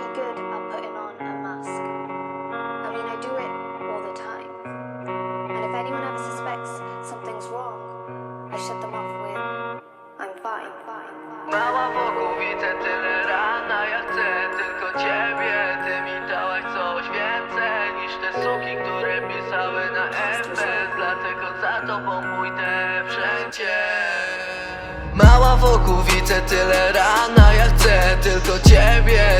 pretty good at putting on a mask. I mean, I do it all the time. And if anyone ever suspects something's wrong, I shut them off with, I'm fine, fine, fine. Mała wokół widzę tyle rana, ja chcę tylko ciebie. Ty mi dałaś coś więcej niż te suki, które pisały na FB. Dlatego za tobą pójdę wszędzie. Mała wokół widzę tyle rana, ja chcę tylko ciebie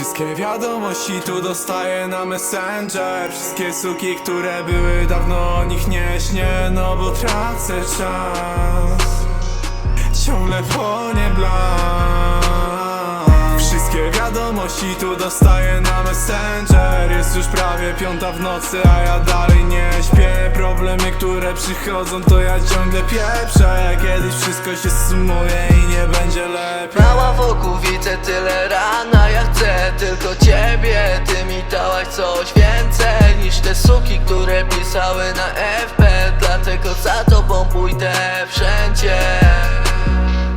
Wszystkie wiadomości tu dostaję na Messenger. Wszystkie suki, które były dawno o nich nie śnię No bo tracę czas. Ciągle płonie blask. Wszystkie wiadomości tu dostaję na Messenger. Jest już prawie piąta w nocy, a ja dalej nie śpię. Problemy, które przychodzą to ja ciągle pieprzę. Kiedyś wszystko się sumuje i nie będzie lepiej. Mała wokół widzę tyle ran, a ja chcę tylko ciebie Ty mi dałaś coś więcej niż te suki, które pisały na FB Dlatego za tobą pójdę wszędzie.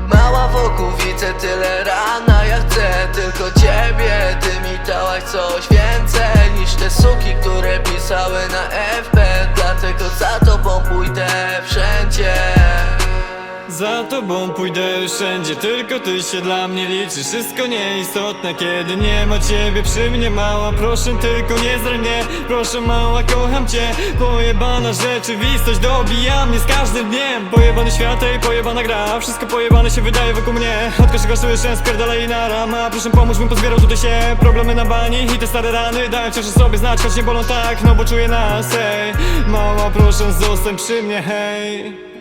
Mała wokół widzę tyle ran, a ja chcę tylko ciebie Ty mi dałaś coś Za tobą pójdę wszędzie, tylko ty się dla mnie liczysz Wszystko nieistotne, kiedy nie ma ciebie przy mnie. Mała, proszę tylko nie zraj mnie. Proszę mała, kocham cię. Pojebana rzeczywistość dobija mnie z każdym dniem. Pojebany świat i pojebana gra. Wszystko pojebane się wydaje wokół mnie. Od każdego słyszę spierdalaj na rama Proszę pomóż bym pozbierał tutaj się Problemy na bani. I te stare rany Dają wciąż sobie znać, choć nie bolą tak No bo czuję nas, hej Mała, proszę zostań przy mnie, hej